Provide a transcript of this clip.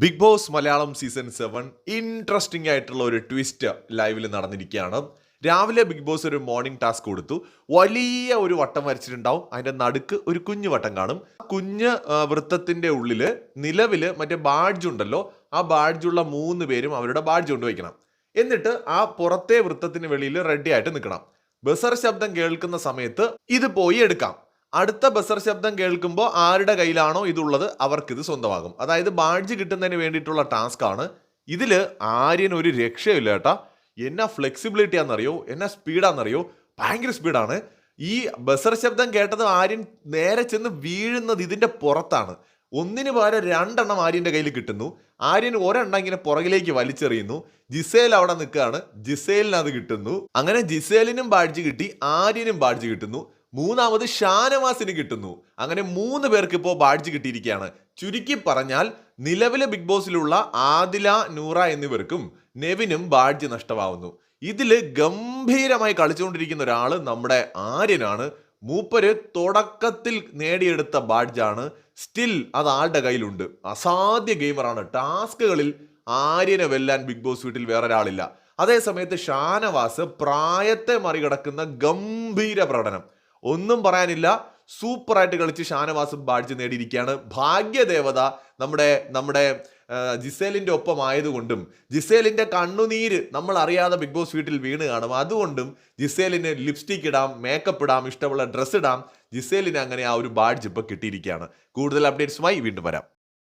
Bigg Boss Malayalam season seven interesting ആയിട്ടുള്ള ഒരു twist ലൈവിൽ നടന്നിരിക്കുകയാണ്. രാവിലെ ബിഗ് ബോസ് ഒരു മോർണിംഗ് ടാസ്ക് കൊടുത്തു. വലിയ ഒരു വട്ടം വരച്ചിട്ടുണ്ടാവും. അതിന്റെ നടുക്ക് ഒരു കുഞ്ഞു വട്ടം കാണും. കുഞ്ഞ് വൃത്തത്തിന്റെ ഉള്ളിൽ നിലവിൽ മറ്റേ ബാഡ്ജ് ഉണ്ടല്ലോ ആ ബാഡ്ജുള്ള മൂന്ന് പേരും അവരുടെ ബാഡ്ജ് കൊണ്ടുവയ്ക്കണം എന്നിട്ട് ആ പുറത്തെ വൃത്തത്തിന് വെളിയിൽ റെഡി ആയിട്ട് നിൽക്കണം. ബസർ ശബ്ദം കേൾക്കുന്ന സമയത്ത് ഇത് പോയി എടുക്കാം. അടുത്ത ബസർ ശബ്ദം കേൾക്കുമ്പോൾ ആരുടെ കയ്യിലാണോ ഇതുള്ളത് അവർക്കിത് സ്വന്തമാകും. അതായത് ബാഡ്ജ് കിട്ടുന്നതിന് വേണ്ടിയിട്ടുള്ള ടാസ്ക് ആണ് ഇതിൽ ആര്യൻ ഒരു രക്ഷയില്ല കേട്ടാ. എന്നാ ഫ്ലെക്സിബിലിറ്റി ആണെന്നറിയോ? എന്നാ സ്പീഡാണെന്നറിയോ ഭയങ്കര സ്പീഡാണ് ഈ ബസർ ശബ്ദം കേട്ടത് ആര്യൻ നേരെ ചെന്ന് വീഴുന്നത് ഇതിന്റെ പുറത്താണ്. ഒന്നിന് പകരം രണ്ടെണ്ണം ആര്യന്റെ കയ്യിൽ കിട്ടുന്നു. ആര്യൻ ഒരെണ്ണം ഇങ്ങനെ പുറകിലേക്ക് വലിച്ചെറിയുന്നു. ജിസേൽ അവിടെ നിൽക്കുകയാണ്. ജിസേലിന് അത് കിട്ടുന്നു. അങ്ങനെ ജിസേലിനും ബാഡ്ജ് കിട്ടി ആര്യനും ബാഡ്ജ് കിട്ടുന്നു. മൂന്നാമത് ഷാനവാസിന് കിട്ടുന്നു. അങ്ങനെ മൂന്ന് പേർക്ക് ഇപ്പോൾ ബാഡ്ജ് കിട്ടിയിരിക്കുകയാണ്. ചുരുക്കി പറഞ്ഞാൽ നിലവിലെ ബിഗ് ബോസിലുള്ള ആദില നൂറ എന്നിവർക്കും നെവിനും ബാഡ്ജ് നഷ്ടമാവുന്നു. ഇതിൽ ഗംഭീരമായി കളിച്ചുകൊണ്ടിരിക്കുന്ന ഒരാൾ നമ്മുടെ ആര്യനാണ്. മൂപ്പര് തുടക്കത്തിൽ നേടിയെടുത്ത ബാഡ്ജാണ്. സ്റ്റിൽ അത് ആളുടെ കയ്യിലുണ്ട്. അസാധ്യ ഗെയിമറാണ്. ടാസ്കുകളിൽ ആര്യനെ വെല്ലാൻ ബിഗ് ബോസ് വീട്ടിൽ വേറെ ഒരാളില്ല അതേസമയത്ത് ഷാനവാസ് പ്രായത്തെ മറികടക്കുന്ന ഗംഭീര പ്രകടനം. ഒന്നും പറയാനില്ല. സൂപ്പറായിട്ട് കളിച്ച് ഷാനവാസും ബാഡ്ജ് നേടിയിരിക്കുകയാണ്. ഭാഗ്യദേവത നമ്മുടെ നമ്മുടെ ജിസേലിന്റെ ഒപ്പം ആയതുകൊണ്ടും ജിസേലിന്റെ കണ്ണുനീര് നമ്മൾ അറിയാതെ ബിഗ് ബോസ് വീട്ടിൽ വീണ് കാണും. അതുകൊണ്ടും ജിസേലിന് ലിപ്സ്റ്റിക് ഇടാം മേക്കപ്പ് ഇടാം ഇഷ്ടമുള്ള ഡ്രസ്സ് ഇടാം. ജിസേലിന് അങ്ങനെ ആ ഒരു ബാഡ്ജ് ഇപ്പോൾ കിട്ടിയിരിക്കുകയാണ്. കൂടുതൽ അപ്ഡേറ്റ്സുമായി വീണ്ടും വരാം.